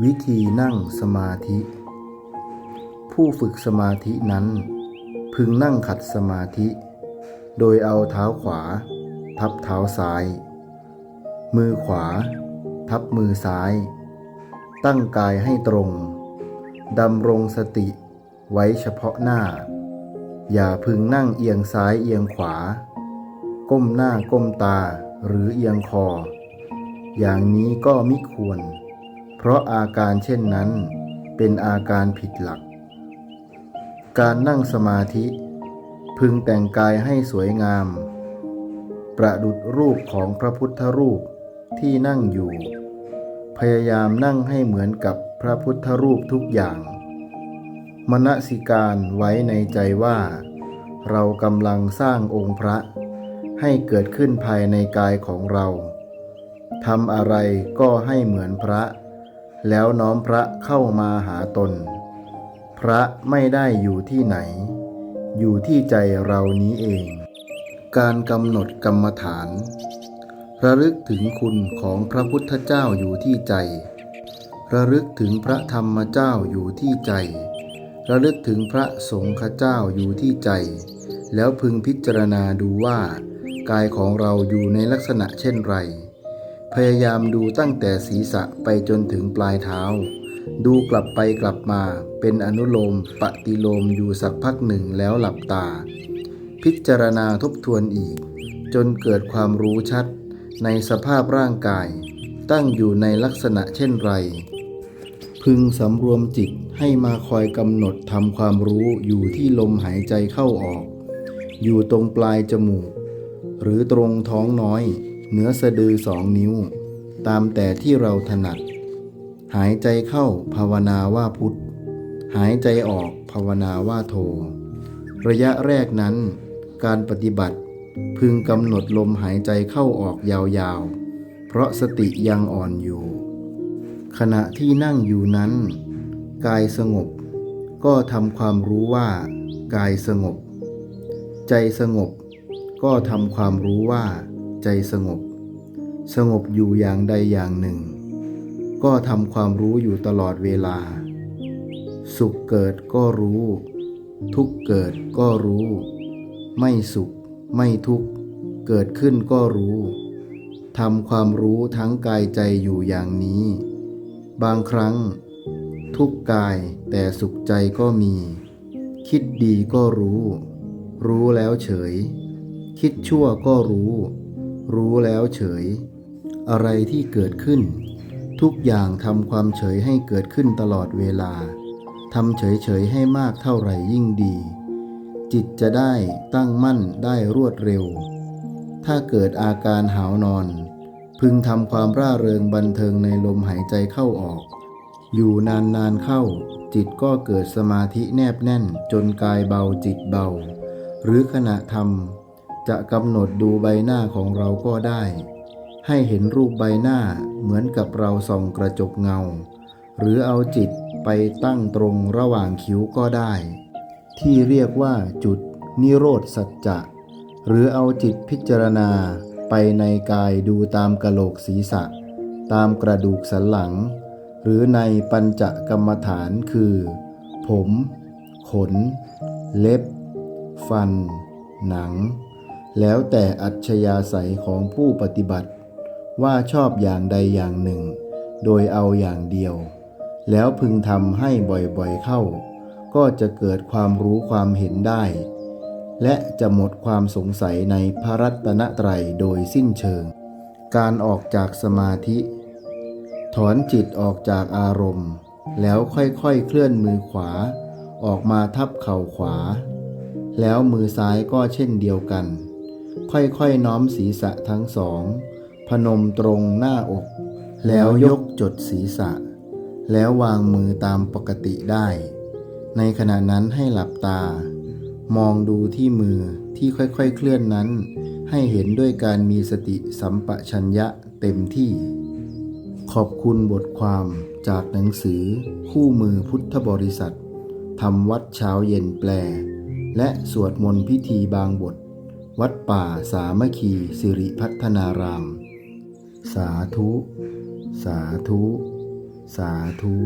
วิธีนั่งสมาธิ ผู้ฝึกสมาธินั้น พึงนั่งขัดสมาธิ โดยเอาเท้าขวา ทับเท้าซ้าย มือขวา ทับมือซ้าย ตั้งกายให้ตรงดำรงสติไว้เฉพาะหน้า อย่าพึงนั่งเอียงซ้ายเอียงขวา ก้มหน้าก้มตาหรือเอียงคอ อย่างนี้ก็มิควร เพราะอาการเช่นนั้น เป็นอาการผิดหลัก การนั่งสมาธิ พึงแต่งกายให้สวยงาม ประดุดรูปของพระพุทธรูปที่นั่งอยู่ พยายามนั่งให้เหมือนกับพระพุทธรูปทุกอย่าง มณสิการไว้ในใจว่า เรากำลังสร้างองค์พระให้เกิดขึ้นภายในกายของเราทำอะไรก็ให้เหมือนพระ แล้วน้อมพระเข้ามาหาตน พระไม่ได้อยู่ที่ไหน อยู่ที่ใจเรานี้เอง การกำหนดกรรมฐาน ระลึกถึงคุณของพระพุทธเจ้าอยู่ที่ใจ ระลึกถึงพระธรรมเจ้าอยู่ที่ใจ ระลึกถึงพระสงฆ์เจ้าอยู่ที่ใจ แล้วพึงพิจารณาดูว่ากายของเราอยู่ในลักษณะเช่นไร พยายามดูตั้งแต่ศีรษะไปจนถึงปลายเท้า ดูกลับไปกลับมาเป็นอนุโลมปฏิโลมอยู่สักพักหนึ่งแล้วหลับตา พิจารณาทบทวนอีก จนเกิดความรู้ชัด ในสภาพร่างกาย ตั้งอยู่ในลักษณะเช่นไร พึงสำรวมจิตให้มาคอยกำหนดทำความรู้อยู่ที่ลมหายใจเข้าออก อยู่ตรงปลายจมูก หรือตรงท้องน้อย เหนือสะดือสองนิ้ว ตามแต่ที่เราถนัด หายใจเข้าภาวนาว่าพุทธหายใจออกภาวนาว่าโท ระยะแรกนั้น การปฏิบัติพึงกำหนดลมหายใจเข้าออกยาวๆ เพราะสติยังอ่อนอยู่ ขณะที่นั่งอยู่นั้น กายสงบ ก็ทำความรู้ว่า กายสงบ ใจสงบ ก็ทำความรู้ว่า ใจสงบ สงบอยู่อย่างใดอย่างหนึ่ง ก็ทำความรู้อยู่ตลอดเวลา สุขเกิดก็รู้ ทุกเกิดก็รู้ ไม่สุข ไม่ทุกข์เกิดขึ้นก็รู้ทำความรู้ทั้งกายใจอยู่อย่างนี้ บางครั้ง ทุกกายแต่สุขใจก็มี คิดดีก็รู้ รู้แล้วเฉย คิดชั่วก็รู้ รู้แล้วเฉย อะไรที่เกิดขึ้น ทุกอย่างทำความเฉยให้เกิดขึ้นตลอดเวลาทำเฉยๆให้มากเท่าไหร่ยิ่งดี จิตจะได้ตั้งมั่นได้รวดเร็ว ถ้าเกิดอาการหาวนอน พึงทำความร่าเริงบันเทิงในลมหายใจเข้าออก อยู่นานๆเข้า จิตก็เกิดสมาธิแนบแน่นจนกายเบาจิตเบา หรือขณะทำ จะกำหนดดูใบหน้าของเราก็ได้ ให้เห็นรูปใบหน้าเหมือนกับเราส่องกระจกเงา หรือเอาจิตไปตั้งตรงระหว่างคิ้วก็ได้ ที่เรียกว่าจุดนิโรธสัจจะ หรือเอาจิตพิจารณาไปในกายดูตามกระโหลกศีรษะ ตามกระดูกสันหลัง หรือในปัญจกรรมฐานคือ ผม ขน เล็บ ฟัน หนัง แล้วแต่อัจฉริยะใสของผู้ปฏิบัติ ว่าชอบอย่างใดอย่างหนึ่ง โดยเอาอย่างเดียว แล้วพึงทำให้บ่อยๆเข้า ก็จะเกิดความรู้ความเห็นได้ และจะหมดความสงสัยในพระรัตนตรัยโดยสิ้นเชิง การออกจากสมาธิ ถอนจิตออกจากอารมณ์ แล้วค่อยๆเคลื่อนมือขวา ออกมาทับเข่าขวา แล้วมือซ้ายก็เช่นเดียวกัน ค่อยๆน้อมศีรษะทั้งสอง พนมตรงหน้าอก แล้วยกจดศีรษะ แล้ววางมือตามปกติได้ ในขณะนั้นให้หลับตา มองดูที่มือที่ค่อยๆเคลื่อนนั้น ให้เห็นด้วยการมีสติสัมปชัญญะเต็มที่ ขอบคุณบทความจากหนังสือคู่มือพุทธบริษัททำวัดเช้าเย็นแปล และสวดมนต์พิธีบางบท วัดป่าสามัคคีสิริพัฒนาราม สาธุ สาธุ สาธุ